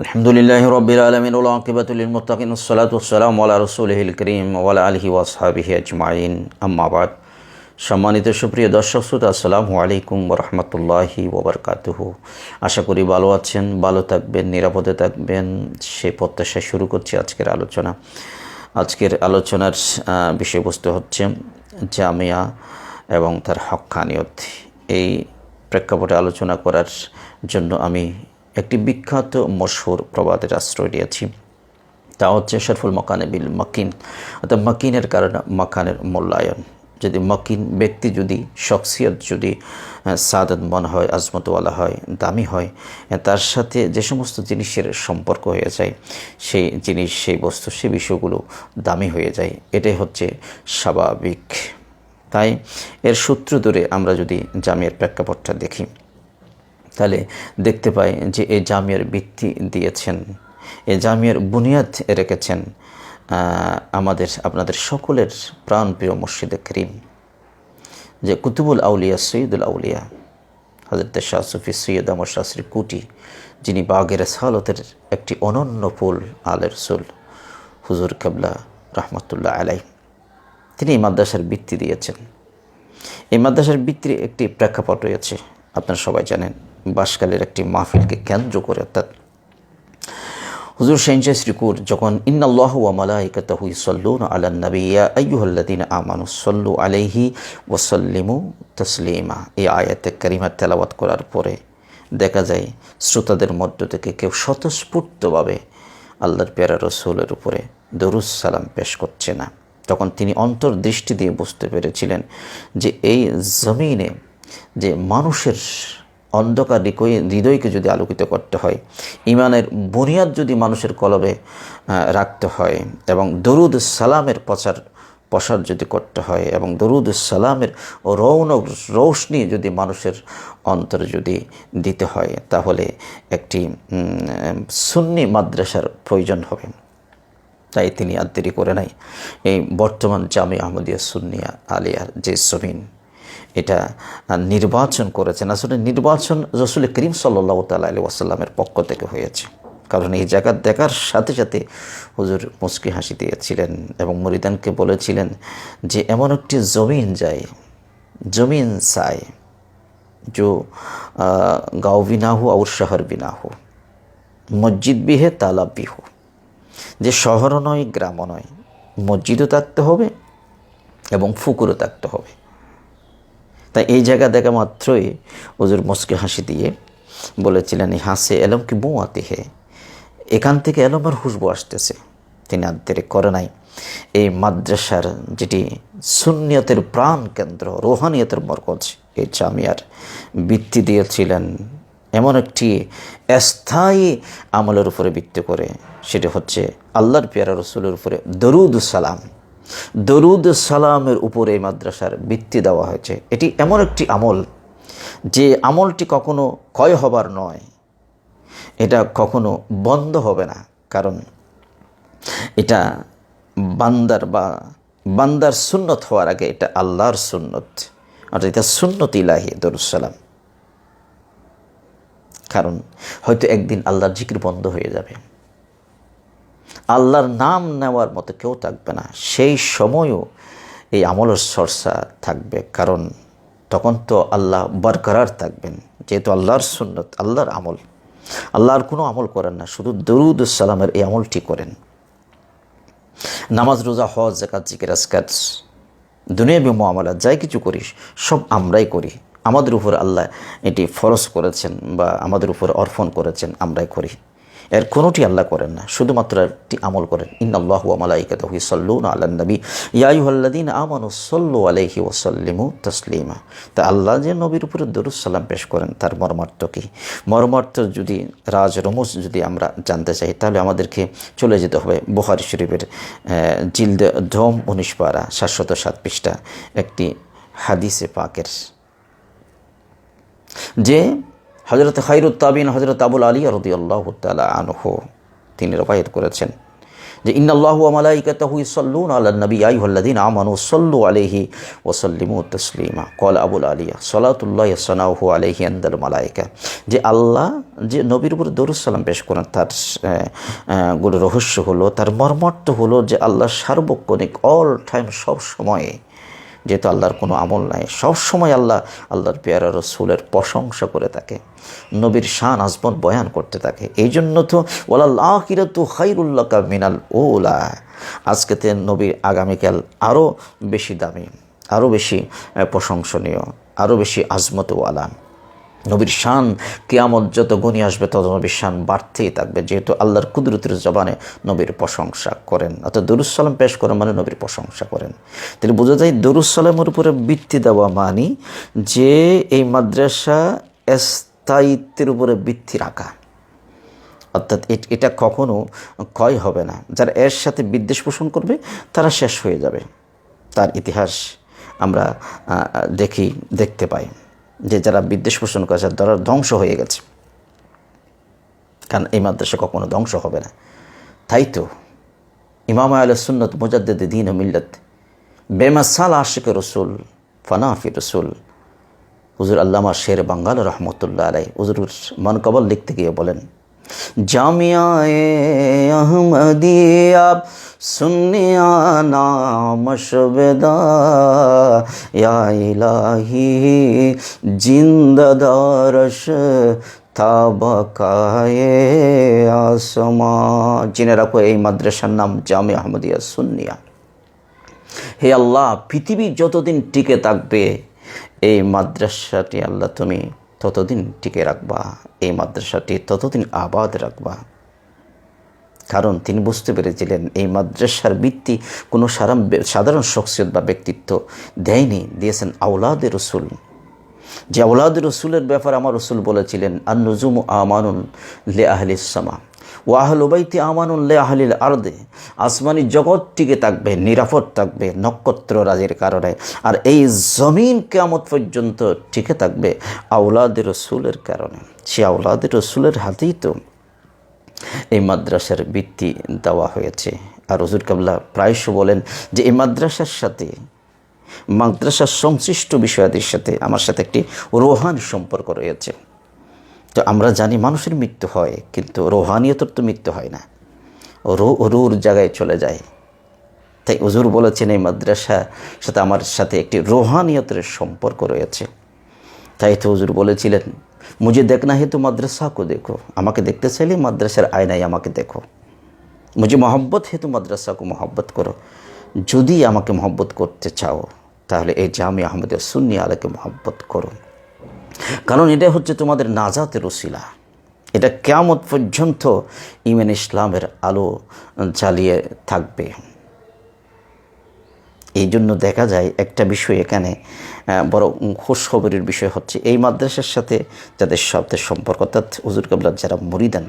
আলহামদুলিল্লাহ রবিল আলমিন আকিবাতুল মুতাকিন সালাতাম ওলা রসুলহিল করিম ওয়ালা আলহি ওয়াসাবিহি আজমাইন। আম্মাবাদ সম্মানিত সুপ্রিয় দর্শক সুদ আসসালামু আলাইকুম রহমতুল্লাহি ওবরকাতুহ আশা করি ভালো আছেন, ভালো থাকবেন, নিরাপদে থাকবেন। সেই প্রত্যাশা শুরু করছি আজকের আলোচনা। আজকের আলোচনার বিষয়বস্তু হচ্ছে জামিয়া এবং তার হক্কানিয়ত এই প্রেক্ষাপটে আলোচনা করার জন্য আমি একটি বিখ্যাত মশহুর প্রবাদের আশ্রয় নিয়েছি। তা হচ্ছে শরফুল মকানে বিল মকিন। অর্থাৎ মকিনের কারণে মকানের মূল্যায়ন। যদি মকিন ব্যক্তি যদি শখসিয়ত যদি আহ, সাদত মন হয় আজমতওয়ালা হয় দামি হয় তার সাথে যে সমস্ত জিনিসের সম্পর্ক হয়ে যায় সেই জিনিস সেই বস্তু সেই বিষয়গুলো দামি হয়ে যায় এটাই হচ্ছে স্বাভাবিক। তাই এর সূত্র ধরে আমরা যদি জামিয়ার প্রেক্ষাপটটা দেখি তাহলে দেখতে পাই যে এই জামিয়ার ভিত্তি দিয়েছেন। এই জামিয়ার বুনিয়াদ রেখেছেন আমাদের, আপনাদের সকলের প্রাণপ্রিয় মুর্শিদে করিম, যে কুতুবুল আউলিয়া, সৈয়দুল আউলিয়া হজরত শাহ সুফি সৈয়দ আমর শাস্ত্রী কুটি, যিনি বাগের সালতের একটি অনন্য ফুল, আলের রসুল হুজুর কাবলা রহমতুল্লাহ আলাই তিনি এই মাদ্রাসার বৃত্তি দিয়েছেন। এই মাদ্রাসার ভিত্তির একটি প্রেক্ষাপট রয়েছে, আপনারা সবাই জানেন। বাসকালের একটি মাহফিলকে কেন্দ্র করে, অর্থাৎ হুজুর শাহিনশাহ শ্রীকুর যখন, ইন্নাল্লাহ ওয়া মালাইকাতাহু ইউসাল্লুনা আলান নবী, ইয়া আমানু সাল্লু আলাইহি ওয়া সাল্লিমু তাসলিমা এই আয়াতে কারিমা তেলাওয়াত করার পরে দেখা যায়, শ্রোতাদের মধ্য থেকে কেউ স্বতঃস্ফূর্তভাবে আল্লাহর পেয়ারা রসুলের উপরে দরুস সালাম পেশ করছে না। তখন তিনি অন্তর্দৃষ্টি দিয়ে বুঝতে পেরেছিলেন যে এই জমিনে যে মানুষের অন্ধকার হৃদয়কে যদি আলোকিত করতে হয় ইমানের বুনিয়াদ যদি মানুষের কলবে রাখতে হয় এবং দরুদ সালামের প্রচার প্রসার যদি করতে হয় এবং দরুদ সালামের রৌনক রৌশনি যদি মানুষের অন্তর যদি দিতে হয়, তাহলে একটি সুন্নি মাদ্রাসার প্রয়োজন হবে। তাই তিনি আর দেরি করে নাই। এই বর্তমান জামি আহমদিয়া সুন্নিয়া আলিয়ার যে জমিন এটা নির্বাচন করেছেন আসলে নির্বাচন রসুল করিম সাল্লাহ তালা আলী ওয়াসাল্লামের পক্ষ থেকে হয়েছে কারণ এই জায়গা দেখার সাথে সাথে হুজুর মুস্কি হাসি দিয়েছিলেন এবং মরিদানকে বলেছিলেন যে এমন একটি জমিন যায় জমিন চায় जो अ, गाँव भी ना हो और शहर भी ना हो মসজিদ भी है तालाब भी हो যে শহরও নয় গ্রামও নয় মসজিদও থাকতে হবে এবং ফুকুরও থাকতে হবে তাই এই জায়গা দেখা মাত্রই হুজুর মুসকে হাসি দিয়ে বলেছিলেন এই হাসে এলম কি বউ আতে হে? এখান থেকে এলমের খুশবু আসতেছে। তিনি আন্তরে করে নাই। এই মাদ্রাসার যেটি সুন্নিয়তের প্রাণ কেন্দ্র, রোহানিয়তের মরকজ, এই জামিয়ার বৃত্তি দিয়েছিলেন এমন একটি স্থায়ী আমলের উপরে ভিত্তি করে, সেটি হচ্ছে আল্লাহর পেয়ারা রসুলের উপরে দরুদ সালাম। দরুদ সালামের উপরে এই মাদ্রাসার বৃত্তি দেওয়া হয়েছে। এটি এমন একটি আমল যে আমলটি কখনো ক্ষয় হবার নয়। এটা কখনো বন্ধ হবে না। কারণ এটা বান্দার বা বান্দার সুন্নত হওয়ার আগে এটা আল্লাহর সুন্নত। অর্থাৎ এটা সুন্নত ইলাহি দরুসালাম কারণ হয়তো একদিন আল্লাহর জিকির বন্ধ হয়ে যাবে। আল্লাহর নাম নেওয়ার মতো কেউ থাকবে না। সেই সময়ও এই আমলের চর্চা থাকবে। কারণ তখন তো আল্লাহ বরকরার থাকবেন। যেহেতু আল্লাহর সুন্নত, আল্লাহর আমল। আল্লাহর কোনো আমল করেন না, শুধু দরুদ সালামের এই আমলটি করেন। নামাজ, রোজা, হজ জাকাত জিকির আসকাত দুনিয়াবি মহামালা যাই কিছু করিস, সব আমরাই করি। আমাদের উপর আল্লাহ এটি ফরজ করেছেন বা আমাদের উপর অর্পণ করেছেন, আমরাই করি। এর কোনোটি আল্লাহ করেন না, শুধুমাত্র একটি আমল করেন। ইন্নাল্লাহ মালাইকাতাহু সাল্লুনা আলান নবী। ইয়া আইয়ুহাল্লাযীনা আমানু সাল্লু আলাইহি ওয়া সাল্লিমু তাসলিমা। তা আল্লাহ যে নবীর উপরে সালাম পেশ করেন, তার মর্মার্থ কি? মর্মার্থ যদি, রাজ রমজ যদি আমরা জানতে চাই, তাহলে আমাদেরকে চলে যেতে হবে বুখারী শরীফের জিলদ ধম উনিশ পারা সাতশত সাত পৃষ্ঠা, একটি হাদিসে পাকের। যে হজরত খাইরুত তাবিন হজরত আবুল আলী রদি আল্লাহ তালা আনহ, তিনি রবায়ত করেছেন যে, ইন্নাল্লাহু মালাইকাতাহু ইসাল্লুন আলা নবী, আইয়ুহাল্লাযীনা আমানু সাল্লু আলাইহি ওয়া সাল্লিমু তাসলিমা। ক্বালা আবুল আলিয়া সালাতুল্লাহ সানাহু আলাইহি আনদাল মালাইকা। যে, আল্লাহ যে নবীর উপর দরুদ সালাম পেশ করেন তারগুলো রহস্য হলো, তার মর্মার্থ হলো যে, আল্লাহ সার্বক্ষণিক অল টাইম সব সময়ে যেহেতু আল্লাহর কোনো আমল নাই। সবসময় আল্লাহ, আল্লাহর পেয়ারা রসুলের প্রশংসা করে থাকে। নবীর শান, আজমত বয়ান করতে থাকে। এই জন্য তো ওলাল্লাহ কিরাতু খাইরুল্লাহ মিনাল ওলা আজকে তে নবীর আগামীকাল আরও বেশি দামি আরও বেশি প্রশংসনীয় আরও বেশি আজমতওয়ালা। নবীর শান কেয়ামত যত গুণী আসবে, তত নবীর শান বাড়তেই থাকবে। যেহেতু আল্লাহর কুদরতের জবানে নবীর প্রশংসা করেন। অর্থাৎ দরুসালাম পেশ করেন মানে নবীর প্রশংসা করেন। তিনি বোঝা যায় দরুসালামের উপরে বৃত্তি দেওয়া মানি যে এই মাদ্রাসা স্থায়িত্বের উপরে বৃত্তি রাখা। অর্থাৎ এটা কখনো ক্ষয় হবে না। যারা এর সাথে বিদ্বেষ পোষণ করবে, তারা শেষ হয়ে যাবে। তার ইতিহাস আমরা দেখি, দেখতে পাই। যে যারা বিদ্বেষ পোষণ করেছে, তারা ধ্বংস হয়ে গেছে। কারণ এই মাদ্রাসা কখনো ধ্বংস হবে না। তাই তো ইমাম আল সুন্নত মুজাদ্দ দিন মিল্লত বেমাসাল আশিক রসুল, ফানাফি রসুল, হুজুর আল্লামা শের বাঙ্গাল রহমতুল্লাহ আলাই হুজুর মনকবল লিখতে গিয়ে বলেন জামিয়ায়ে আহমদিয়া সুনিয়া নাম শবেদা ইয়া ইলাহি জিন্দাদারশ তাবাকায়ে আসমা। জেনে রাখো এই মাদ্রাসার নাম জামে আহমদিয়া সুন্নিয়া। হে আল্লাহ, পৃথিবী যতদিন টিকে থাকবে, এই মাদ্রাসাটি আল্লাহ তুমি ততদিন টিকে রাখবা, এই মাদ্রাসাটি ততদিন আবাদ রাখবা। কারণ তিনি বুঝতে পেরেছিলেন, এই মাদ্রাসার বৃত্তি কোনো সাধারণ শখসিয়ত বা ব্যক্তিত্ব দেয়নি, দিয়েছেন আউলাদের রসুল। যে আউলাদ রসুলের ব্যাপার আমার রসুল বলেছিলেন আর নজুম আমানুন লে আহলিসামা ও আহলুবাইতে আমানুন লে আহলিল আরদে। আসমানি জগৎ টিকে থাকবে নিরাপদ থাকবে নক্ষত্র রাজের কারণে। আর এই জমিন কেমত পর্যন্ত টিকে থাকবে আউলাদ রসুলের কারণে। সে আউলাদ রসুলের হাতেই তো এই মাদ্রাসার বৃত্তি দেওয়া হয়েছে। আর হজুর কাবলা প্রায়শ বলেন যে, এই মাদ্রাসার সাথে, মাদ্রাসার সংশ্লিষ্ট বিষয়াদির সাথে আমার সাথে একটি রোহান সম্পর্ক রয়েছে। তো আমরা জানি মানুষের মৃত্যু হয়, কিন্তু রোহানিয়তর তো মৃত্যু হয় না। রো, রুর জায়গায় চলে যায়। তাই হুজুর বলেছেন, এই মাদ্রাসা সাথে আমার সাথে একটি রোহানিয়তের সম্পর্ক রয়েছে। তাই তো হুজুর বলেছিলেন মুঝে দেখনা হে তো মাদ্রাসাকে দেখো। আমাকে দেখতে চাইলে মাদ্রাসার আয়নায় আমাকে দেখো। মুঝে মহব্বত হে তো মাদ্রাসাকে মহব্বত করো। যদি আমাকে মহব্বত করতে চাও, তাহলে এই জামি আহমেদ সুন্নি আলাকে মহব্বত করো। কারণ এটা হচ্ছে তোমাদের নাজাতের ওসিলা। এটা কেয়ামত পর্যন্ত ইমেন ইসলামের আলো জ্বালিয়ে থাকবে। এই জন্য দেখা যায় একটা বিষয় এখানে বড় খোঁজখবরের বিষয় হচ্ছে, এই মাদ্রাসার সাথে যাদের শব্দের সম্পর্ক, অর্থাৎ হুজুর কাবলার যারা মরিদান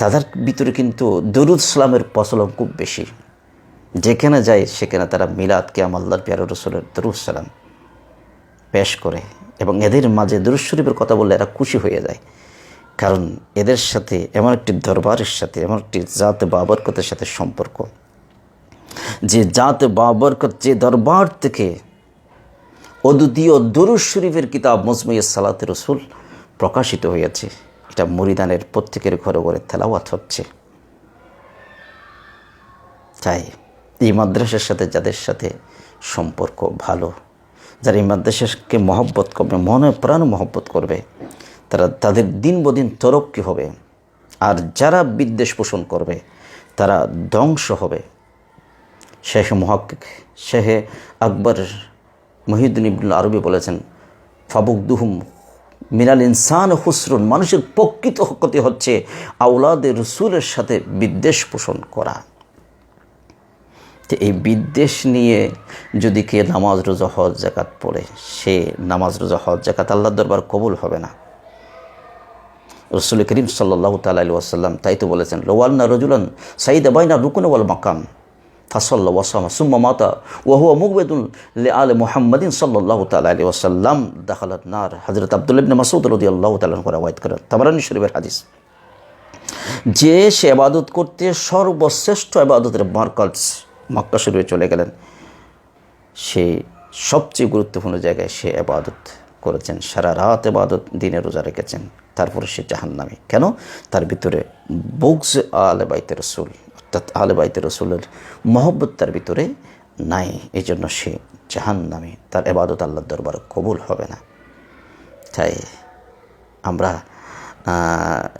তাদের ভিতরে কিন্তু দরুদ ইসলামের প্রচলন খুব বেশি। যেখানে যায়, সেখানে তারা মিলাদ কেয়াম আল্লাহর পিয়ার রসুলের দরুদ সালাম পেশ করে। এবং এদের মাঝে দুরুশরীফের কথা বললে এরা খুশি হয়ে যায়। কারণ এদের সাথে এমন একটি দরবারের সাথে, এমন একটি জাত বাবরকতের সাথে সম্পর্ক। যে জাত বাবরকত যে দরবার থেকে অদ্বিতীয় দরুদ শরীফের কিতাব মজমুই সালাতে রসুল প্রকাশিত হয়েছে, এটা মরিদানের প্রত্যেকের ঘরে ঘরে তেলাওয়াত হচ্ছে। তাই এই মাদ্রাসার সাথে যাদের সাথে সম্পর্ক ভালো যারা এই মাদ্রাসাকে মহব্বত করবে, মনে প্রাণ মহব্বত করবে, তারা তাদের দিন বদিন তরক্কি হবে। আর যারা বিদ্বেষ পোষণ করবে, তারা ধ্বংস হবে। শেখ মহাক্কিক শেহে আকবর মহিউদ্দিন ইবনুল আরবি বলেছেন ফাবুক দুহুম মিনাল ইনসান হুসরুন মানুষের প্রকৃত ক্ষতি হচ্ছে আউলাদের রসুলের সাথে বিদ্বেষ পোষণ করা। তো এই বিদ্বেষ নিয়ে যদি কে নামাজ, রোজা, হজ জাকাত পড়ে, সে নামাজ, রোজা, হজ জাকাত আল্লাহ দরবার কবুল হবে না। রসুল করিম সাল্লাহ তালি ওয়াসাল্লাম তাই তো বলেছেন লোয়াল্না রজুলান সাইদ বাইনা রুকুন ওয়াল মাকাম, ফাসল্লা ওয়াসামা সুম্মা মাতা ওয়াহুয়া মুকবেদুল লে আল মোহাম্মদিন সাল্লাহ তাল ওয়াসাল্লাম দাখালাত নার। হজরত আবদুল্লাবিন মাসুদ রদি আল্লাহ তালন করে ওয়াইদ করেন, তাবারানি শরীফের হাদিস। যে সে আবাদত করতে সর্বশ্রেষ্ঠ আবাদতের মার্কাজ মক্কা শরীফে চলে গেলেন। সে সবচেয়ে গুরুত্বপূর্ণ জায়গায় সে আবাদত করেছেন। সারা রাত আবাদত দিনে রোজা রেখেছেন। তারপরে সে জাহান্নামী। কেন? তার ভিতরে বুকস আলে বাইতে রসুল, অর্থাৎ আলে বাইতে রসুলের মহব্বত তার ভিতরে নাই। এই জন্য সে জাহান্নামী তার এবাদত আল্লাহর দরবার কবুল হবে না। তাই আমরা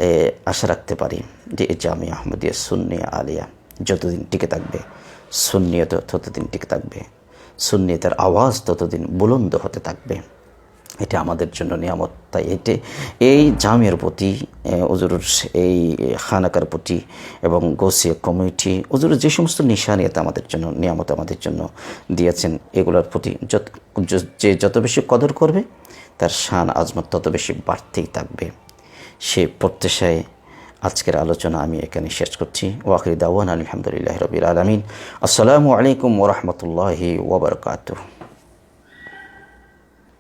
এ আশা রাখতে পারি যে এই জামি আহমদিয়া সুন্নিয়া আলিয়া যতদিন টিকে থাকবে সুন্নিয়ত ততদিন টিকে থাকবে। সুন্নিয়তের আওয়াজ ততদিন বুলন্দ হতে থাকবে। এটা আমাদের জন্য নিয়ামত। তাই এতে এই জামের প্রতি ওজুরুর এই খানাকার প্রতি এবং গোসিয়া কমিটি ওজুরের যে সমস্ত নিশানিয়াত আমাদের জন্য, নিয়ামত আমাদের জন্য দিয়েছেন, এগুলোর প্রতি যত যে যত বেশি কদর করবে, তার শান আজমত তত বেশি বাড়তেই থাকবে। সে প্রত্যাশায় আজকের আলোচনা আমি এখানে শেষ করছি। ওয়াকরি দাওয়ান আলহামদুলিল্লাহ রবিল আলমিন। আসসালামু আলাইকুম ওরহমতুল্লাহি ওবরকাতুহ